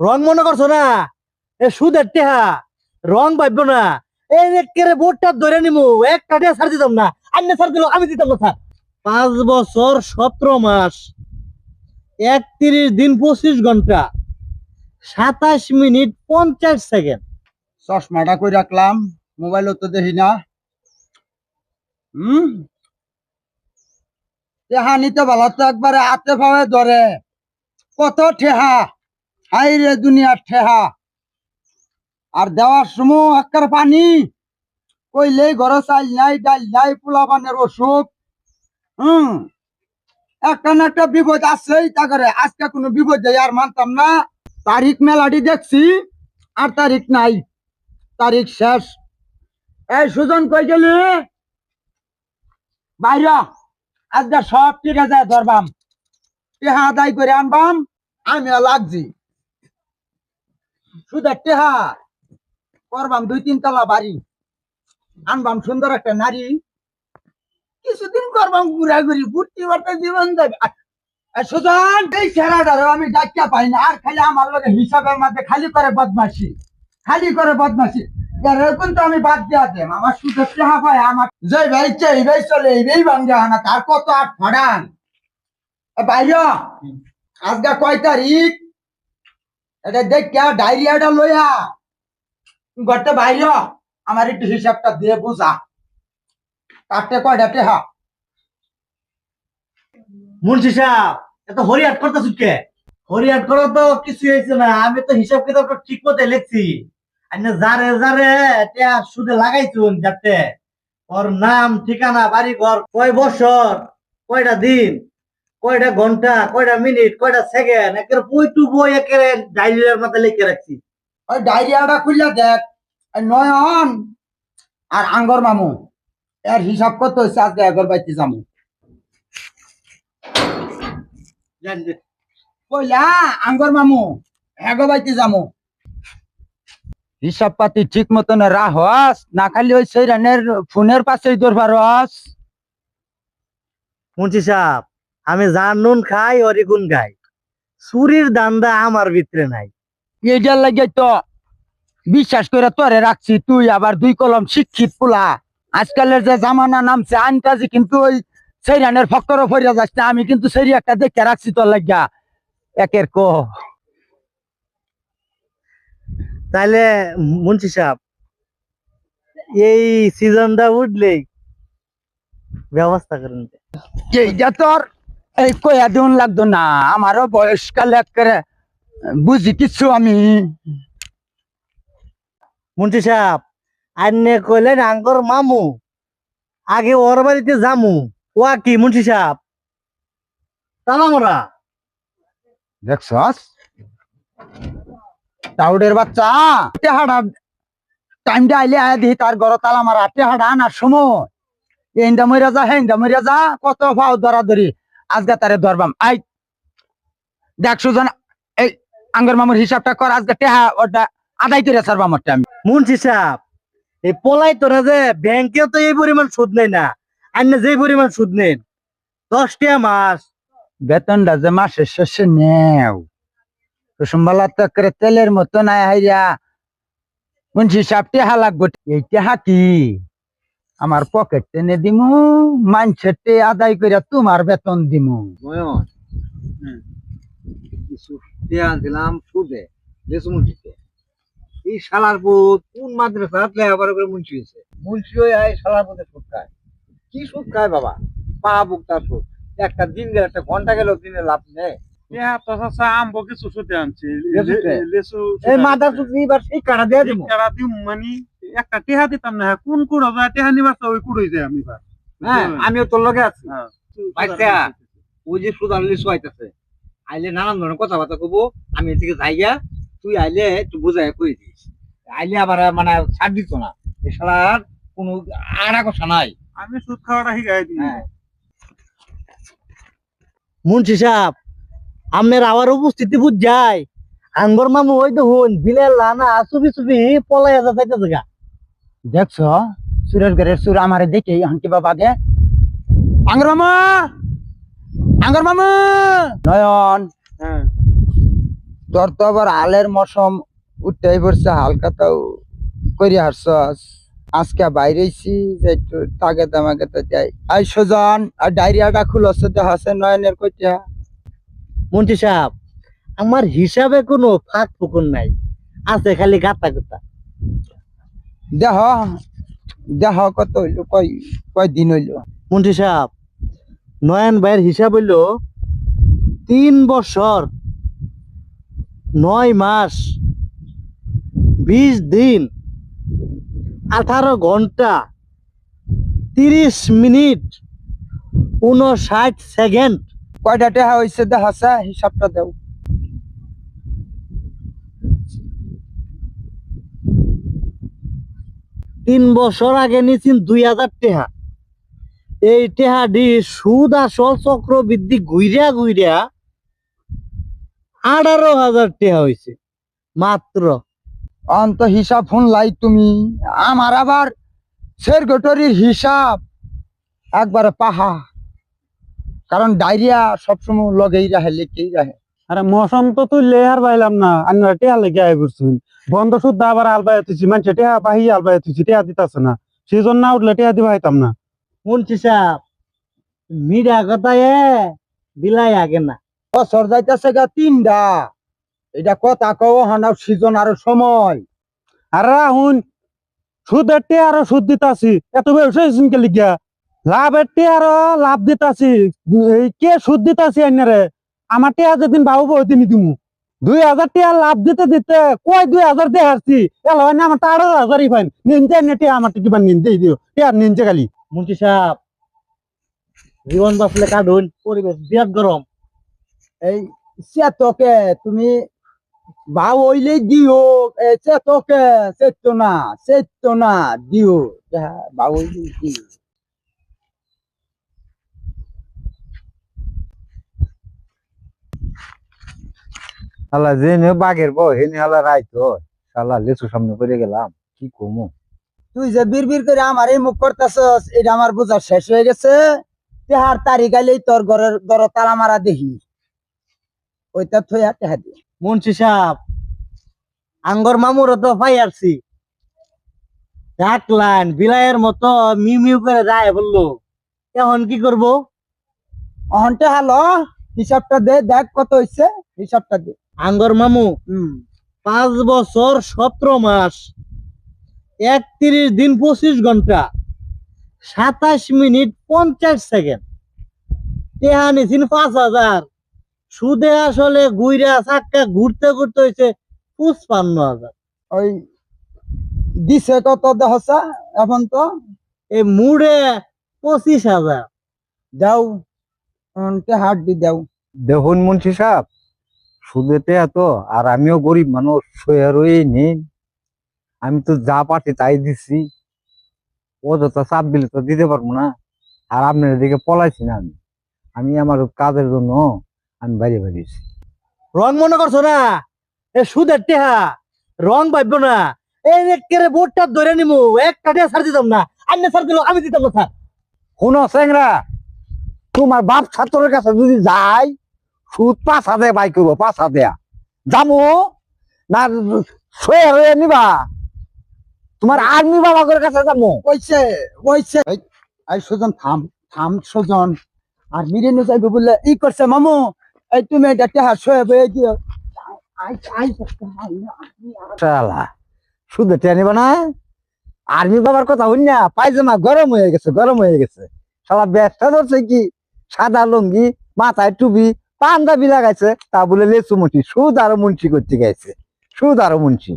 রং মনে করছ না? এ সুদের টেহা। রং পাইব না। এই একেরে বোর্ডটা ধরে নিমু, এক কাটিয়া ছাড় দিতাম না। আন্য ছাড় দিল, আমি দিতাম না স্যার পাঁচ বছর সতেরো মাস, একত্রিশ দিন পঁচিশ ঘণ্টা, সাতাশ মিনিট পঞ্চাশ সেকেন্ড। চশমাটা কই রাখলাম? মোবাইলও তো দেখি না। হুম? টেহা নিতে ভালো তো একবারে হাতে পাবে ধরে। কত ঠেহা হাই রে দুনিয়ার ঠেহা। আর দেওয়ার সময় একার পানি। কইলেই ঘরে চাল নাই, ডাল নাই পোলা পানের অসুখ। হুম। একটা না একটা বিপদ আসছেই তা করে। আজকে কোনো বিপদ যাই আর মানতাম না। তারিখ মেলাটি দেখছি, আর তারিখ নাই। তারিখ শেষ। এই সুজন কই গেলি? বাইরা, আজকে সব ঠিক আছে ধরবাম। টেহা আদায় করে আনবাম। আমি লাগছি। শুধু টেহা করবাম দুই তিন তলা বাড়ি আনবাম সুন্দর একটা নারী। কিছুদিন করবাম ঘুরা ঘুরি ঘুরতে বাড়তে জীবন যাবে। আর- আর সুজন এই ছেড়াটারও আমি ডাক্কা পাই না। আর খালি আমার লোকের হিসাবের মধ্যে খালি করে বদমাসি খালি করে বদমাসি এরকম তো আমি বাদ দিয়া দেম। আমার সুযোগ টেহা পায় আমার যে ভাই চাই ভাই চলে এই ভাই ভাঙ্গে আনা তার কত আট ফাড়ান। বাইর আজকে কয় তারিখ? এটা দেখ কে ডায়রিয়াটা লইয়া। গড়তে বাইর আমার একটু হিসাবটা দিয়ে বুঝা। কাটতে টেহা মুন্সি সাহেব এত হরিয়াট করতেছ কে? হরিয়াট করা তো কিছু হয়েছে না আমি তো হিসাব কিতাব ঠিক মতো লিখছি। যারে যারে এটা সুদে লাগাইছুন যাতে। ওর নাম ঠিকানা বাড়ি ঘর কয় বছর কয়টা দিন? কয়টা ঘণ্টা কয়টা মিনিট কয়টা সেকেন্ড একের বই টু বই একের ডায়েরির মধ্যে লিখে রাখছি। ওই ডায়রিয়াটা খুললে দেখ নয়ন আর আঙ্গর মামু এর হিসাব কত হচ্ছে আজকে এগর বাইতে যামু। কইলা আঙ্গর মামু এগো বাইতে যামু। হিসাব পাতি ঠিক মতন রাহস না খালি ওই সেইরানের ফোনের পাশেই তোর পারস মুন্সি সাহেব আমি যার নুন খাই ওরই গুণ খাই চুরির দান্দা আমার ভিতরে নাই। এইটার লাগে তো বিশ্বাস করে তোরে রাখছি তুই আবার দুই কলম শিক্ষিত পোলা। আজকালের যে জামানা নামছে আনকাজি কিন্তু ওই সেইরানের ফক্করও ফরিয়া যাচ্ছে আমি কিন্তু সেই একটা দেখে রাখছি তোর লাগিয়া। একের কো। তাহলে মুন্সি সাহেব এই সিজনটা উঠলেই ব্যবস্থা করেন। এইটা তোর এই কয়া দিন লাগতো না আমারও বয়সকালে একেবারে বুঝি কিছু আমি। মুন্সি সাহেব আন্নে কইলেন আঙ্কর মামু আগে ওর বাড়িতে যামু ওয়া কি মুন্সি সাহেব? তালামরা। দেখছস? টাউডের বাচ্চা টেহাডা টাইমটা আইলে আয় দিহি তার ঘর তালা মারা টেহাডা আনার সময়। এইন্দা মরিয়া যা হেন্দা মরিয়া যা কত ভাও ধরা ধরি আজকে তারে ধরবাম। আই দেখ সুজন এই আঙ্গর মামুর হিসাবটা কর আজকে টেহা ওটা আদায় করে সারবাম ওটা আমি। মুন্সি সাহেব এই পলাই তোরা যে ব্যাংকেও তো এই পরিমাণ সুদ নেই না আন্নে যে পরিমাণ সুদ নেন দশটা মাস। বেতনটা যে মাসের শেষে নেও। কুসুমবালা তো করে তেলের মতো নাই হাইরা। মুন্সি সাহেব টেহা লাগবো। এই টেহা কি? আমার পকেট টেনে দিমু মানছে টে আদায় করে তোমার বেতন দিমু। কিছু দেয়া দিলাম সুদে এই শালার কোন মাদ্রাসা লেখাপড়া করে মুন্সি হয়েছে? মুন্সি হয়ে আয় শালার পুতে সুদ খায়। কি সুদ খায় বাবা? পা বুক তার সুদ। একটা দিন গেলে একটা ঘণ্টা গেল দিনে লাভ নেই। হ্যাঁ এই মাদার সুদ এবার এই কাটা দেয়া দিব মানে একটা টেহা দিতাম না হ্যাঁ, কোন কুড়ো যায় টেহা নিবার তো ওই কুড়োই যায় আমি হ্যাঁ আমিও তোর লগে আছি। হ্যাঁ। বাচ্চা। ওই যে আনলি সোয়াইতেছে আইলে নানান ধরনের কথাবার্তা কবো আমি এদিকে যাইয়া তুই আইলে একটু বুঝাই কই দিস। আইলে আবার মানে ছাড় দিত না। এ শালার কোনো আড়া কথা নাই। আমি সুদ খাওয়াটা শিখাই দিই। হ্যাঁ। মুন্সি সাহেব আপনার আবার উপস্থিতি বুঝ যায়। আঙ্গর মামু ওই দেখুন বিলের লানা চুপি চুপি পলাই আসা যাইতে জায়গা দেখছ? সুরেশ ঘরের সুর আমারে দেখে হাঙ্কি বাবা দে। আঙ্গর মামা! আঙ্গর মামা! নয়ন! হ্যাঁ। তোর তো আবার হালের মৌসুম উঠতেই পড়ছে হালকা তাও করে হারছস আজকে বাইরেছি যে একটু তাগে দামাকে তো যাই। আই সুজন আর ডায়রিয়াটা খুলছে তো হাসে নয়নের কইটা। মন্ত্রী সাহেব আমার হিসাবে কোনো ফাঁক ফুকুন নাই। আছে খালি গাতা গুতা দেহ দেহ কত হইল? কয় কয় দিন হইল? মন্ত্রী সাহেব নয়ন ভাইয়ের হিসাব হইল তিন বছর নয় মাস বিশ দিন আঠারো ঘণ্টা তিরিশ মিনিট উনষাট সেকেন্ড। কয়টা টেহা হয়েছে দেখাছে হিসাবটা দেও। তিন বছর আগে নিয়েছেন দুই হাজার টেহা। এই টেহাডি সুদ আসল চক্রবৃদ্ধি ঘুইরা ঘুইরা আঠারো হাজার টেহা হয়েছে মাত্র। অন্ত হিসাব ফোন শুনলাই তুমি, আমার আবার শের গোটরির হিসাব। একবারে পাহা। কারণ ডায়রিয়া সবসময় লগেই রাহে লেকেই রাহে। আরে মৌসুম তো তুই লেহার পাইলাম না আন্নারা টেহা লেগে আয় করছুন বন্ধ শুদ্ধ আবার আলবাই তুই মানুষে টেহা পাহি আলবাই তুই টেহা দিতাছে না। সেজন না উঠলে টেহা দিবা হইতাম না। মন্ত্রী সাহেব মিডা কথায় বিলাই আগে না। বছর যাইতেছে গা তিনটা। এটা কথা কও হানাও সিজন আরও সময়। আরে রাহুন সুদের টেহা আরও সুদ দিতাছি এত বেশি কে লিখিয়া লাভের টেহা আরও লাভ দিতাছি কে সুদ দিতাছি আন্নারে আমার টেহা যেদিন বাবু দিনই দিমু। দুই হাজার টিয়া লাভ দিতে দিতে কয় দুই হাজার দিয়ে হারছি এলো না আমার তো আঠারো হাজারই ফাইন নিনতে নেটে আমার কিবা নিনতে দিও। টিয়া নিনতে খালি। মন্ত্রী সাহেব জীবন বাঁচলে কাটুন পরিবেশ বিরাট গরম। এই চেতকে তুমি ভাও হইলে দিও চেতকে চেত না চেত না দিও ভাও হইলে দিও। শালা যে বাঘের বউ হেনে হালা রাইতো শালা লেচু সামনে করে গেলাম কি কমু? তুই যে বীর বীর করে আমার এই মুখ করতেছস এটা আমার বোঝা শেষ হয়ে গেছে। তেহার তারিখ আইলেই তোর ঘরের দর তালা মারা দেখি। ওইটা থইয়া টেহা দি মুন্সি সাহেব আঙ্গর মামুর তো পাই আসছি। ডাকলান বিলাইয়ের মতো মিউ মিউ করে যায় বলল এখন কি করব? অহন টেহা ল হিসাবটা দে দেখ কত হইছে হিসাবটা দে। আঙ্গর মামু পাঁচ বছর সতেরো মাস একত্রিশ দিন পঁচিশ ঘণ্টা সাতাশ মিনিট পঞ্চাশ সেকেন্ড। টেহা নিছেন পাঁচ হাজার। সুদে আসলে গুইরা চাক্কা ঘুরতে ঘুরতে হয়েছে পুষ্পান্ন হাজার। ওই দিছে কত দেহসা এখন তো? এই মুড়ে পঁচিশ হাজার। যাও হাট দি দাও। দেখুন মুন্সি সাহেব সুদেতে এত আর আমিও গরিব মানুষ সয়ে রয়ে নেই। আমি তো যা পারছি তাই দিচ্ছি ও যত চাপ দিলে তো দিতে পারব না। আর আপনার দিকে পলাইছি না আমি। আমি আমার কাজের জন্য আমি বাইরে বেরিয়েছি। রং মনে করছ না? এ সুদের টেহা। রং ভাবব না। এই একেবারে বোর্ডটা ধরে নিমু একটা টেহা ছাড় দিতাম না। আন্য ছাড় দিল আমি দিতাম না স্যার শুনো চেংরা তোমার বাপ ছাত্রের কাছে যদি যাই সুদ পাঁচ হাজার বাই করব পাঁচ হাজার। যাব না সয়ে হয়ে নিবা। তোমার আর্মি বাবাকের কাছে যাব কইছে কইছে এই, এই সুজন থাম থাম সুজন। আর মিরে নে যাইবে বলে ই করছে মামু এই তুমি এটা টেহা শোয়ে বয়ে দিও। শুধু না? আর্মি বাবার কথা হই না পায়জামা গরম হয়ে গেছে গরম হয়ে গেছে। শালা ব্যবসা ধরছে কি? সাদা লুঙ্গি মাথায় টুপি পাঞ্জাবি লাগাইছে তা বলে লেচু মুন্সি সুদ আরও মুন্সি করতে গেছে। সুদ আরও মুন্সি।